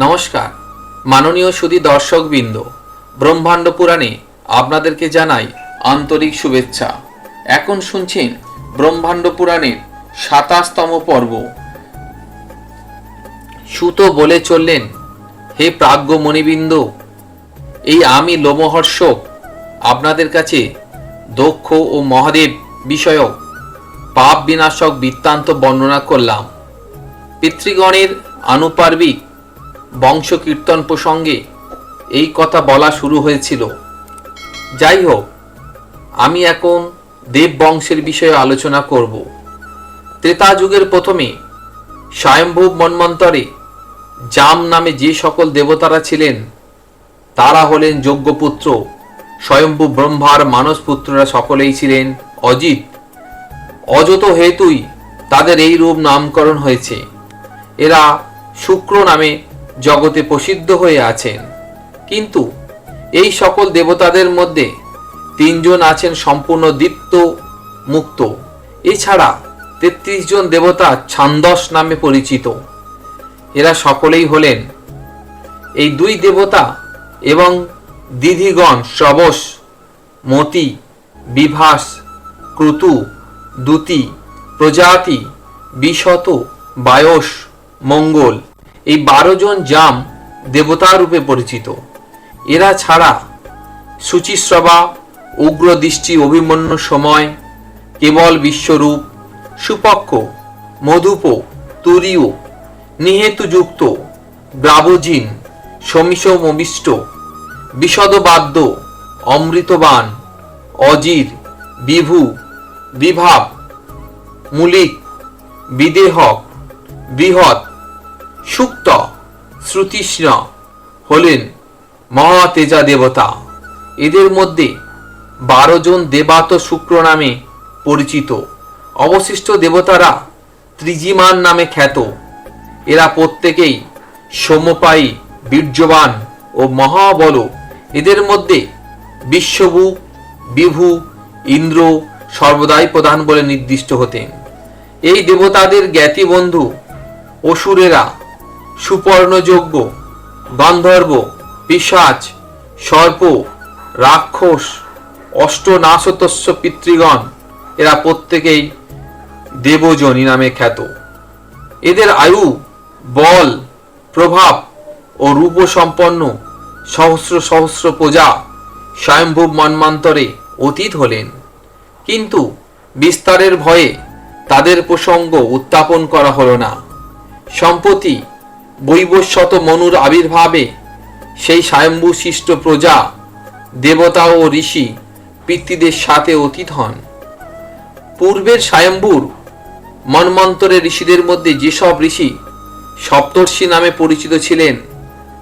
নমস্কার। মাননীয় সুদী দর্শকবৃন্দ, ব্রহ্মাণ্ড পুরাণে আপনাদেরকে জানাই আন্তরিক শুভেচ্ছা। এখন শুনছেন ব্রহ্মাণ্ড পুরাণের সাতাশতম পর্ব। সুত বলে চললেন, হে প্রাজ্ঞ মণিবৃন্দ, এই আমি লোমহর্ষক আপনাদের কাছে দক্ষ ও মহাদেব বিষয়ক পাপ বিনাশক বৃত্তান্ত বর্ণনা করলাম। পিতৃগণের আনুপার্বিক বংশ কীর্তন প্রসঙ্গে এই কথা বলা শুরু হয়েছিল। যাই হোক আমি এখন দেব বংশের বিষয়ে আলোচনা করব। ত্রেতা যুগের প্রথমে স্বয়ম্ভূ মন্বন্তরে জাম নামে যে সকল দেবতারা ছিলেন, তারা হলেন যজ্ঞপুত্র, স্বয়ম্ভু ব্রহ্মার মানস পুত্ররা সকলেই ছিলেন অজিত। অযত হেতুই তাদের এই রূপ নামকরণ হয়েছে। এরা শুক্র নামে জগতে প্রসিদ্ধ হয়ে আছেন। কিন্তু এই সকল দেবতাদের মধ্যে তিনজন আছেন সম্পূর্ণ দীপ্ত মুক্ত। এছাড়া তেত্রিশ জন দেবতা ছান্দস নামে পরিচিত। এরা সকলেই হলেন এই দুই দেবতা এবং দিধিগণ শ্রবস মতি, বিভাস, ক্রুতু দুতি প্রজাতি, বিশত, বায়স, মঙ্গল। এই বারো জন জাম দেবতা রূপে পরিচিত। এরা ছাড়া সুচিশ্রবা উগ্র দৃষ্টি অভিমন্যু সময়, কেবল বিশ্বরূপ সুপক্ষ মধুপ, তুরীয়, নিহেতুযুক্ত গ্রাবজিন সমীসমবিষ্ট বিশদবাদ্য অমৃতবান, অজির, বিভু, বিভাব, মূলিক, বিদেহক, বৃহৎ সুক্ত শ্রুতিষ্ণ হলেন মহাতেজা দেবতা। এদের মধ্যে বারো জন দেবাত শুক্র নামে পরিচিত। অবশিষ্ট দেবতারা ত্রিজিমান নামে খ্যাত। এরা প্রত্যেকেই সমপায়ী, বীর্যবান ও মহাবল। এদের মধ্যে বিশ্বভু, বিভু, ইন্দ্র সর্বদাই প্রধান বলে নির্দিষ্ট হতেন। এই দেবতাদের জ্ঞাতি বন্ধু অসুরেরা সুপর্ণযোগ্য গন্ধর্ব পিসাচ সর্প, রাক্ষস, অষ্টনাশতস্য পিতৃগণ, এরা প্রত্যেকেই দেবজনী নামে খ্যাত। এদের আয়ু, বল, প্রভাব ও রূপ সম্পন্ন সহস্র সহস্র প্রজা স্বয়ম্ভূ মন্মান্তরে অতীত হলেন। কিন্তু বিস্তারের ভয়ে তাদের প্রসঙ্গ উত্থাপন করা হল না। সম্প্রতি বৈবস্বত মনুর আবির্ভাবে সেই স্বয়ম্ভূ প্রজা, দেবতা ও ঋষি পিতৃদের সাথে অতীত হন। পূর্বের স্বয়ম্ভূর মন্মন্তরের ঋষিদের মধ্যে যেসব ঋষি সপ্তর্ষি নামে পরিচিত ছিলেন,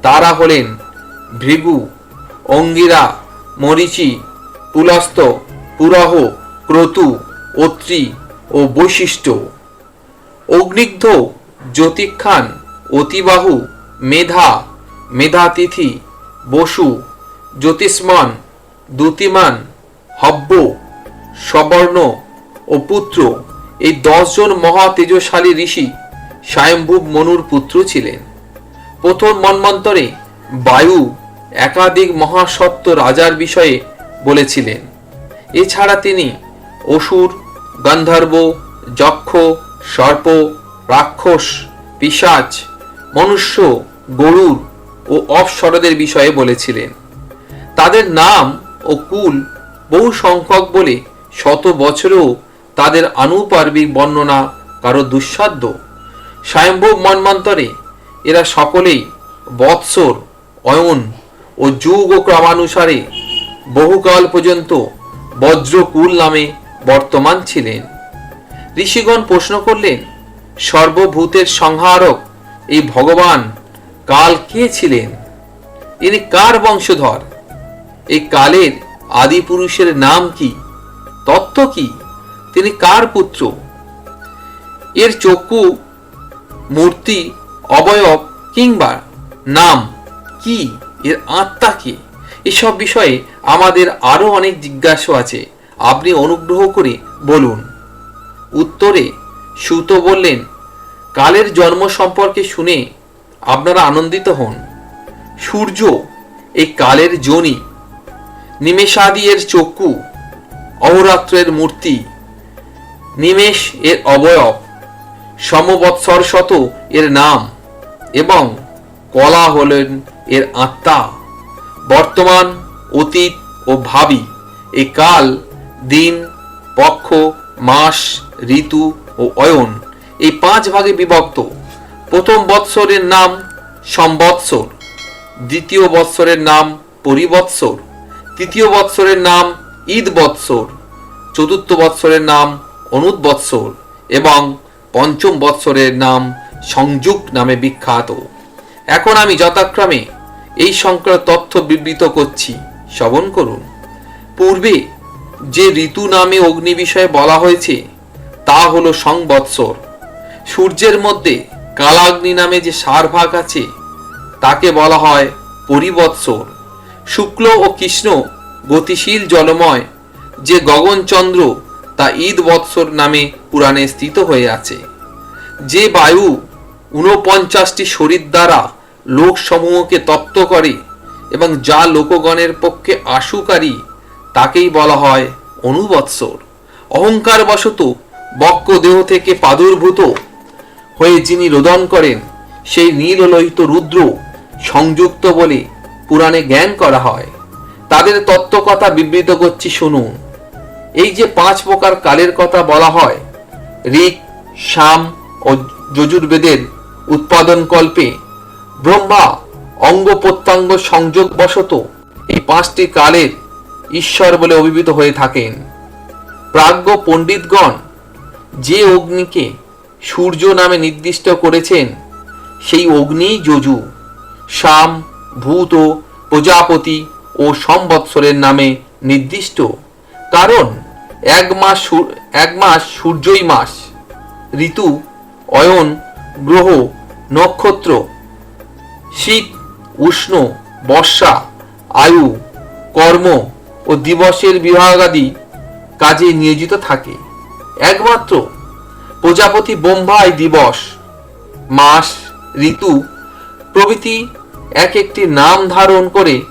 তারা হলেন ভৃগু, অঙ্গিরা, মরিচি পুলস্ত পুরহ, ক্রতু, অত্রি ও বৈশিষ্ট্য। অগ্নিগ্ধ জ্যোতিক্ষান অতিবাহু, মেধা, মেধাতিথি, বসু, জ্যোতিষ্মান দ্যুতিমান হব্য, সবর্ণ ও পুত্র। এই দশজন মহা তেজশালী ঋষি স্বয়ম্ভূব মনুর পুত্র ছিলেন। প্রথম মন্বন্তরে বায়ু একাধিক মহাসত্ত্ব রাজার বিষয়ে বলেছিলেন। এছাড়া তিনি অসুর, গন্ধর্ব, যক্ষ, সর্প, রাক্ষস পিসাচ মনুষ্য গরুর ও অপসরদের বিষয়ে বলেছিলেন। তাদের নাম ও কুল বহু সংখ্যক বলে শত বছরেও তাদের আনুপার্বিক বর্ণনা কারও দুঃসাধ্য। স্বয়ম্ভব মন্মন্তরে এরা সকলেই বৎসর, অয়ন ও যুগ ও ক্রমানুসারে বহুকাল পর্যন্ত বজ্রকুল নামে বর্তমান ছিলেন। ঋষিগণ প্রশ্ন করলেন, সর্বভূতের সংহারক এই ভগবান কাল কে ছিলেন? ইনি কার বংশধর? এই কালের আদি পুরুষের নাম কি? তত্ত্ব কি? তিনি কার পুত্র? এর চক্ষু, মূর্তি, অবয়ব কিংবা নাম কি? এর আত্মা কি? এসব বিষয়ে আমাদের আরও অনেক জিজ্ঞাসা আছে। আপনি অনুগ্রহ করে বলুন। উত্তরে সুত বললেন কালের জন্ম সম্পর্কে শুনে আপনারা আনন্দিত হন। সূর্য এই কালের জনি। নিমেষাদি এর চক্ষু অহরাত্রের মূর্তি। নিমেষ এর অবয়ব। সমবৎসর শত এর নাম এবং কলা হলেন এর আত্মা। বর্তমান, অতীত ও ভাবি এই কাল, দিন, পক্ষ, মাস, ঋতু ও অয়ন। এই পাঁচ ভাগে বিভক্ত। প্রথম বৎসরের নাম সম্বৎসর, দ্বিতীয় বৎসরের নাম পরিবৎসর, তৃতীয় বৎসরের নাম ঈদ বৎসর চতুর্থ বৎসরের নাম অনুৎবৎসর এবং পঞ্চম বৎসরের নাম সংযুগ নামে বিখ্যাত। এখন আমি যথাক্রমে এই সংক্রান্ত তথ্য বিবৃত করছি। শ্রবণ করুন। পূর্বে যে ঋতু নামে অগ্নি বিষয়ে বলা হয়েছে, তা হলো সংবৎসর। সূর্যের মধ্যে কালাগ্নি নামে যে সার ভাগ আছে, তাকে বলা হয় পরিবৎসর শুক্ল ও কৃষ্ণ গতিশীল জলময় যে গগনচন্দ্র তা ঈদ বৎসর নামে পুরাণে স্থিত হয়ে আছে। যে বায়ু ঊনপঞ্চাশটি শরীর দ্বারা লোকসমূহকে তপ্ত করে এবং যা লোকগণের পক্ষে আশুকারী, তাকেই বলা হয় অনুবৎসর অহংকার বশত বক্ষ দেহ থেকে প্রাদুর্ভূত হয়ে যিনি রোদন করেন, সেই নীললোহিত রুদ্র সংযুক্ত বলে পুরাণে জ্ঞান করা হয়। তাদের তত্ত্ব কথা বিবৃত করছি, শুনুন। এই যে পাঁচ প্রকার কালের কথা বলা হয়, ঋক শাম ও যজুর্বেদের উৎপাদন কল্পে ব্রহ্মা অঙ্গ প্রত্যঙ্গ সংযোগ বশত এই পাঁচটি কালের ঈশ্বর বলে অভিভূত হয়ে থাকেন। প্রাজ্ঞ পণ্ডিতগণ যে অগ্নিকে সূর্য নামে নির্দিষ্ট করেছেন। সেই অগ্নি, যজু, শাম, ভূত, প্রজাপতি ও সম্বৎসরের নামে নির্দিষ্ট। কারণ এক মাস এক মাস সূর্যই মাস। ঋতু, অয়ন, গ্রহ, নক্ষত্র, শীত, উষ্ণ, বর্ষা, আয়ু, কর্ম ও দিবসের বিভাগাদি কাজে নিয়োজিত থাকে। একমাত্র প্রজাপতি বোম্বাই দিবস, মাস, ঋতু, প্রভৃতি এক একটি নাম ধারণ করে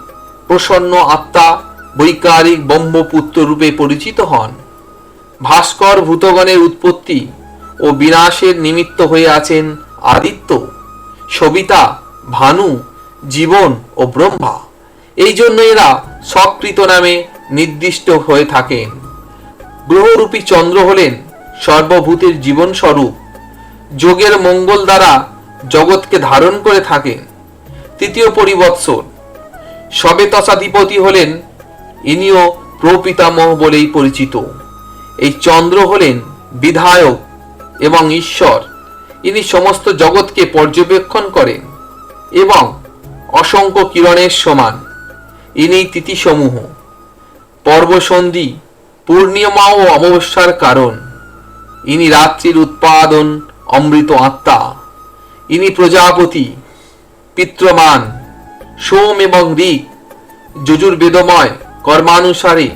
প্রসন্ন আত্মা বৈকারিক ব্রহ্মপুত্র রূপে পরিচিত হন। ভাস্কর ভূতগণের উৎপত্তি ও বিনাশের নিমিত্ত হয়ে আছেন আদিত্য, সবিতা, ভানু, জীবন ও ব্রহ্মা। এই জন্য এরা সকৃত নামে নির্দিষ্ট হয়ে থাকেন। গ্রহরূপী চন্দ্র হলেন সর্বভূতের জীবন স্বরূপ যোগের মঙ্গল দ্বারা জগৎকে ধারণ করে থাকেন তৃতীয় পরিবৎসর, সবে তসাধিপতি হলেন, ইনিও প্রপিতামহ বলেই পরিচিত। এই চন্দ্র হলেন বিধায়ক এবং ঈশ্বর। ইনি সমস্ত জগৎকে পর্যবেক্ষণ করেন এবং অসংখ্য কিরণের সমান। ইনি তিথিসমূহ। পর্বসন্ধি পূর্ণিমা ও অমাবস্যার কারণ। ইনি রাত্রির উৎপাদন, অমৃত আত্মা। ইনি প্রজাপতি, পিত্রমান, সোম এবং ঋক যজুর্বেদময় কর্মানুসারে।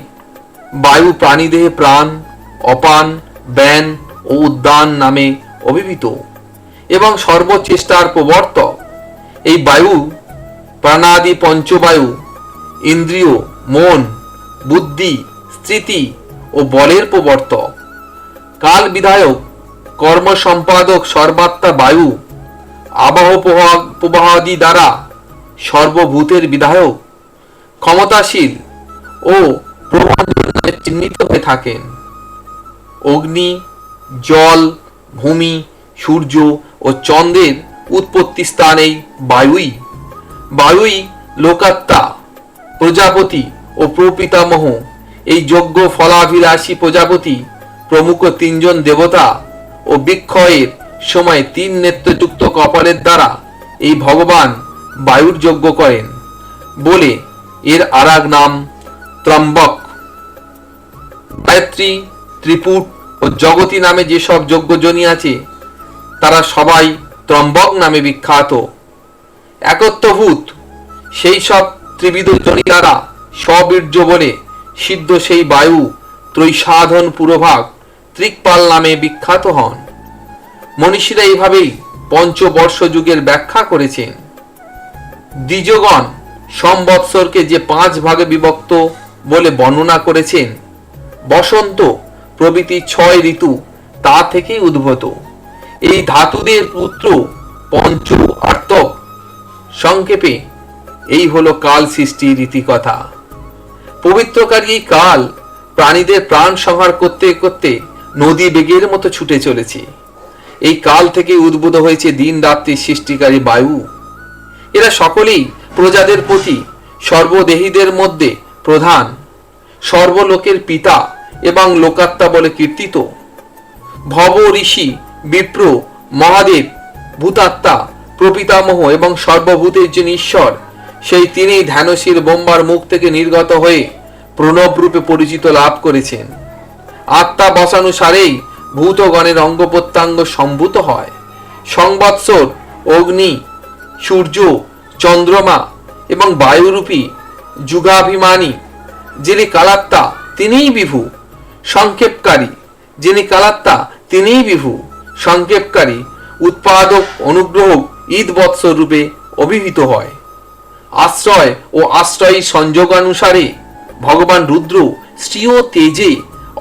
বায়ু প্রাণীদেহে প্রাণ, অপান, ব্যান ও উদ্যান নামে অভিহিত এবং সর্বচেষ্টার প্রবর্তক। এই বায়ু প্রাণাদি পঞ্চবায়ু, ইন্দ্রিয়, মন, বুদ্ধি, স্মৃতি ও বলের প্রবর্তক। কাল বিধায়ক, কর্ম সম্পাদক সর্বাত্মা বায়ু, আবহ প্রবাহ- প্রবাহাদি দ্বারা সর্বভূতের বিধায়ক, ক্ষমতাশীল ও প্রভাঞ্জনে চিহ্নিত হয়ে থাকেন। অগ্নি, জল, ভূমি, সূর্য ও চন্দ্রের উৎপত্তি স্থান এই বায়ুই। বায়ুই লোকাত্মা, প্রজাপতি ও প্রপিতামহ। এই যজ্ঞ ফলাভিলাষী প্রজাপতি প্রমুখ তিনজন দেবতা ও বিক্ষয়ের সময় তিন নেত্রযুক্ত কপালের দ্বারা এই ভগবান বায়ুর যজ্ঞ করেন। বলে এর আরাগ নাম ত্রম্বক। গায়ত্রী, ত্রিপুট ও জগতী নামে যেসব যজ্ঞজনী আছে, তারা সবাই ত্রম্বক নামে বিখ্যাত। একত্বভূত সেই সব ত্রিবিধ জনি দ্বারা স্ববীর্য বলে সিদ্ধ সেই বায়ু ত্রৈসাধন পুরোভাগ ত্রিকপাল নামে বিখ্যাত হন। মনীষীরা এইভাবেই পঞ্চবর্ষ যুগের ব্যাখ্যা করেছেন। দ্বিজগণ সম্বৎসরকে যে পাঁচ ভাগে বিভক্ত বলে বর্ণনা করেছেন, বসন্ত প্রভৃতি ছয় ঋতু তা থেকেই উদ্ভূত। এই ধাতুদের পুত্র পঞ্চ আর্তক সংক্ষেপে, এই হলো কাল সৃষ্টির রীতিকথা। পবিত্রকারী কাল প্রাণীদের প্রাণ সংহার করতে করতে নদী বেগের মতো ছুটে চলেছে। এই কাল থেকে উদ্ভূত হয়েছে দিন রাত্রির সৃষ্টিকারী বায়ু। এরা সকলেই প্রজাদের প্রতি সর্বদেহীদের মধ্যে প্রধান। সর্বলোকের পিতা এবং লোকাত্মা বলে কীর্তিত। ভব ঋষি, বিপ্র, মহাদেব, ভূতাত্মা, প্রপিতামহ এবং সর্বভূতের যিনি ঈশ্বর, সেই তিনি ধ্যানশীল বোম্বার মুখ থেকে নির্গত হয়ে প্রণব রূপে পরিচিত লাভ করেছেন। আত্মা বসানুসারেই ভূতগণের অঙ্গ প্রত্যঙ্গ সম্ভূত হয়। সংবৎসর অগ্নি, সূর্য, চন্দ্রমা এবং বায়ুরূপী যুগাভিমানী, যিনি কালাত্মা তিনিই বিভু। সংক্ষেপকারী, যিনি কালাত্মা তিনিই বিভু। সংক্ষেপকারী, উৎপাদক অনুগ্রহ ঈদ বৎসর রূপে অভিহিত হয়। আশ্রয় ও আশ্রয়ী সংযোগানুসারে ভগবান রুদ্র শ্রীয় তেজে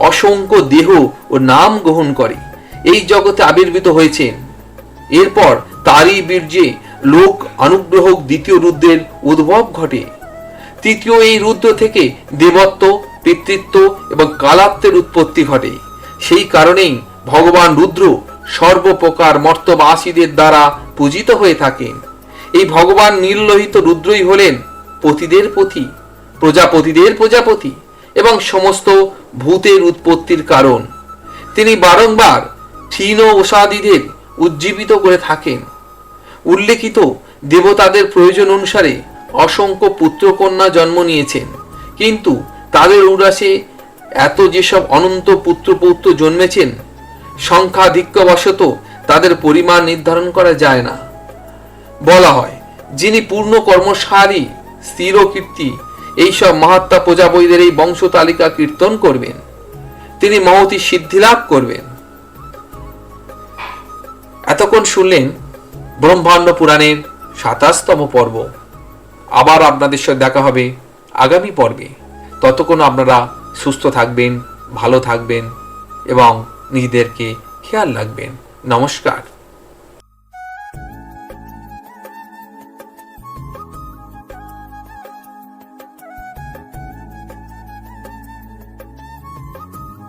অসংখ্য দেহ ও নাম গ্রহণ করে। এই জগতে আবির্ভূত হয়েছেন। এরপর তারই বীর্যে লোক অনুগ্রহ দ্বিতীয় রুদ্রের উদ্ভব ঘটে। তৃতীয় এই রুদ্র থেকে দেবত্ব, পিতৃত্ব এবং কালাত্বের উৎপত্তি ঘটে। সেই কারণেই ভগবান রুদ্র সর্বপ্রকার মর্তবাসীদের দ্বারা পূজিত হয়ে থাকেন। এই ভগবান নির্লোহিত রুদ্রই হলেন পতিদের পতি প্রজাপতিদের প্রজাপতি এবং সমস্ত ভূতের উৎপত্তির কারণ। তিনি বারংবার ক্ষীণ ওষাদিদের উজ্জীবিত করে থাকেন। উল্লেখিত দেবতাদের প্রয়োজন অনুসারে অসংখ্য পুত্রকন্যা জন্ম নিয়েছেন। কিন্তু তাদের উদাসে এত যেসব অনন্ত পুত্রপৌত্র জন্মেছেন, সংখ্যাধিক্যবশত তাদের পরিমাণ নির্ধারণ করা যায় না। বলা হয়, যিনি পূর্ণ কর্মসারী স্থির কীর্তি এইসব মহাত্মা প্রজাপতিদের এই বংশ তালিকা কীর্তন করবেন। তিনি মহতি সিদ্ধি লাভ করবেন। এতক্ষণ শুনলেন ব্রহ্মাণ্ড পুরাণের সাতাশতম পর্ব। আবার আপনাদের সাথে দেখা হবে আগামী পর্বে। ততক্ষণ আপনারা সুস্থ থাকবেন, ভালো থাকবেন এবং নিজেদেরকে খেয়াল রাখবেন। নমস্কার।